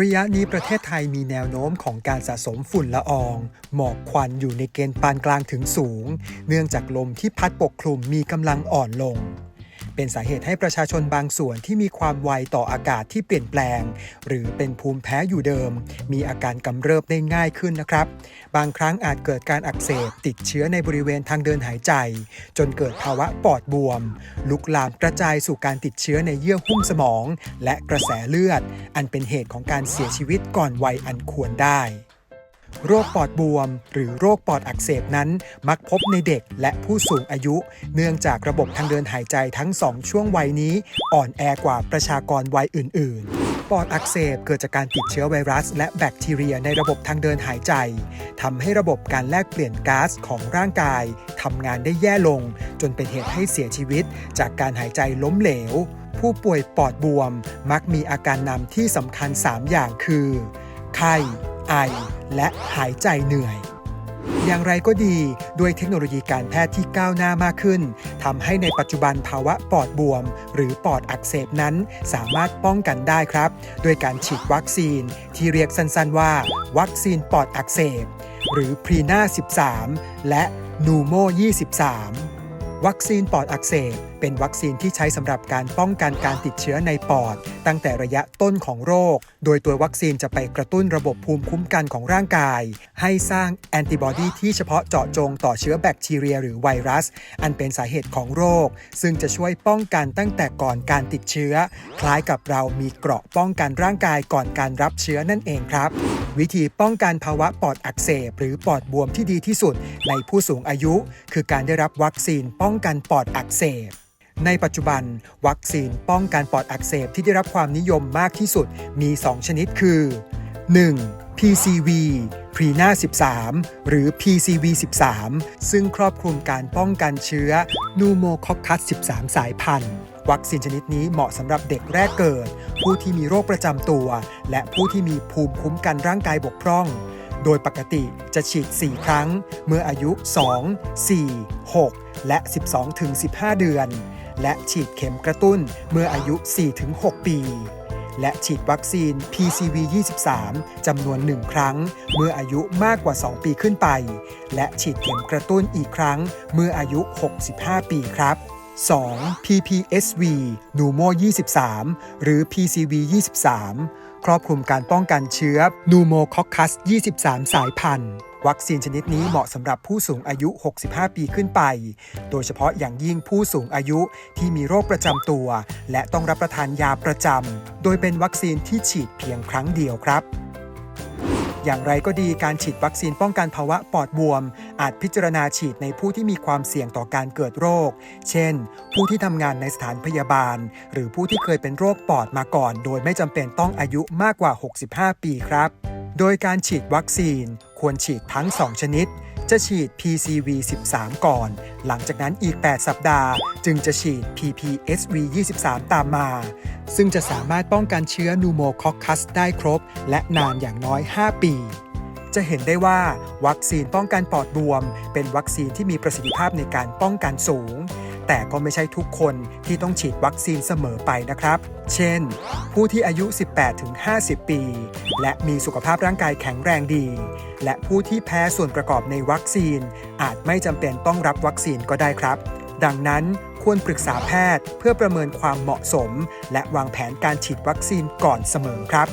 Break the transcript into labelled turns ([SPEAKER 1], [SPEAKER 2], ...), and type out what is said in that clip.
[SPEAKER 1] ระยะนี้ประเทศไทยมีแนวโน้มของการสะสมฝุ่นละออง หมอกควันอยู่ในเกณฑ์ปานกลางถึงสูง เนื่องจากลมที่พัดปกคลุมมีกำลังอ่อนลง เป็นสาเหตุให้ประชาชนบางส่วนที่มีความไวต่ออากาศที่เปลี่ยนแปลง หรือเป็นภูมิแพ้อยู่เดิม มีอาการกำเริบได้ง่ายขึ้นนะครับ บางครั้งอาจเกิดการอักเสบติดเชื้อในบริเวณทางเดินหายใจ จนเกิดภาวะปอดบวม ลุกลามกระจายสู่การติดเชื้อในเยื่อหุ้มสมอง และกระแสเลือด อันเป็นเหตุของการเสียชีวิตก่อนวัยอันควรได้ โรคปอดบวม หรือโรคปอดอักเสบนั้น มักพบในเด็กและผู้สูงอายุ เนื่องจากระบบทางเดินหายใจทั้งสองช่วงวัยนี้ อ่อนแอกว่าประชากรวัยอื่น ๆปอดอักเสบเกิดจากการติดเชื้อไวรัส และแบคทีเรียในระบบทางเดินหายใจทำให้ระบบการแลกเปลี่ยนก๊าซของร่างกายทำงานได้แย่ลง จนเป็นเหตุให้เสียชีวิต จากการหายใจล้มเหลว ผู้ป่วยปอดบวม มักมีอาการนำที่สำคัญ 3 อย่างคือ ไข้ ไอ และหายใจเหนื่อย อย่างไรก็ดีด้วยเทคโนโลยีการแพทย์ที่ก้าวหน้ามากขึ้นทำให้ในปัจจุบันภาวะปอดบวม หรือปอดอักเสบนั้น สามารถป้องกันได้ครับ ด้วยการฉีดวัคซีน ที่เรียกสั้นๆว่า วัคซีนปอดอักเสบ หรือพรีนา13 และนูโม23 วัคซีนปอดอักเสบเป็นวัคซีนที่ใช้สำหรับการป้องกันการติดเชื้อในปอด ตั้งแต่ระยะต้นของโรค โดยตัววัคซีนจะไปกระตุ้นระบบภูมิคุ้มกันของร่างกาย ให้สร้างแอนติบอดีที่เฉพาะเจาะจงต่อเชื้อแบคทีเรีย หรือไวรัส อันเป็นสาเหตุของโรค ซึ่งจะช่วยป้องกันตั้งแต่ก่อนการติดเชื้อ คล้ายกับเรามีเกราะป้องกันร่างกายก่อนการรับเชื้อนั่นเองครับ วิธีป้องกันภาวะปอดอักเสบหรือปอดบวมที่ดีที่สุด ในผู้สูงอายุ คือการได้รับวัคซีนป้องกันปอดอักเสบ ในปัจจุบัน วัคซีนป้องกันปอดอักเสบที่ได้รับความนิยมมากที่สุดมี 2 ชนิดคือ 1. PCV p r e n a 13 หรือ PCV 13 ซึ่งครอบคลุมการป้องกันเชื้อนูโมคอคัส 13 สายพันธุ์ วัคซีนชนิดนี้เหมาะสำหรับเด็กแรกเกิด ผู้ที่มีโรคประจำตัว และผู้ที่มีภูมิคุ้มกันร่างกายบกพร่อง โดยปกติจะฉีด 4 ครั้ง เมื่ออายุ 2 4 6 และ 12-15 เดือน และฉีดเข็มกระตุ้นเมื่ออายุ 4-6 ปี และฉีดวัคซีน PCV 23จำนวน 1 ครั้ง เมื่ออายุมากกว่า 2 ปีขึ้นไป และฉีดเข็มกระตุ้นอีกครั้ง เมื่ออายุ 65 ปีครับ 2. PPSV Numo 23 หรือ PCV 23 รอบคลุมการป้องกันเชื้อนูโมคอคัส 23 สายพันธุ์ วัคซีนชนิดนี้เหมาะสำหรับผู้สูงอายุ 65 ปีขึ้นไป โดยเฉพาะอย่างยิ่งผู้สูงอายุที่มีโรคประจำตัว และต้องรับประทานยาประจำ โดยเป็นวัคซีนที่ฉีดเพียงครั้งเดียวครับ อย่างไรก็ดีการฉีดวัคซีนป้องกันภาวะปอดบวม อาจพิจารณาฉีดในผู้ที่มีความเสี่ยงต่อการเกิดโรค เช่น ผู้ที่ทำงานในสถานพยาบาล หรือผู้ที่เคยเป็นโรคปอดมาก่อน โดยไม่จำเป็นต้องอายุมากกว่า 65 ปีครับ โดยการฉีดวัคซีน ควรฉีดทั้ง 2 ชนิด จะฉีด PCV 13 ก่อน หลังจากนั้นอีก 8 สัปดาห์ จึงจะฉีด PPSV 23 ตามมา ซึ่งจะสามารถป้องกันเชื้อนูโมคอคัสได้ครบ และนานอย่างน้อย 5 ปีจะเห็นได้ว่าวัคซีนป้องกันปอดบวม เป็นวัคซีนที่มีประสิทธิภาพในการป้องกันสูง แต่ก็ไม่ใช่ทุกคนที่ต้องฉีดวัคซีนเสมอไปนะครับ เช่น ผู้ที่อายุ 18-50 ปี และมีสุขภาพร่างกายแข็งแรงดี และผู้ที่แพ้ส่วนประกอบในวัคซีน อาจไม่จำเป็นต้องรับวัคซีนก็ได้ครับ ดังนั้นควรปรึกษาแพทย์เพื่อประเมินความเหมาะสม และวางแผนการฉีดวัคซีนก่อนเสมอครับ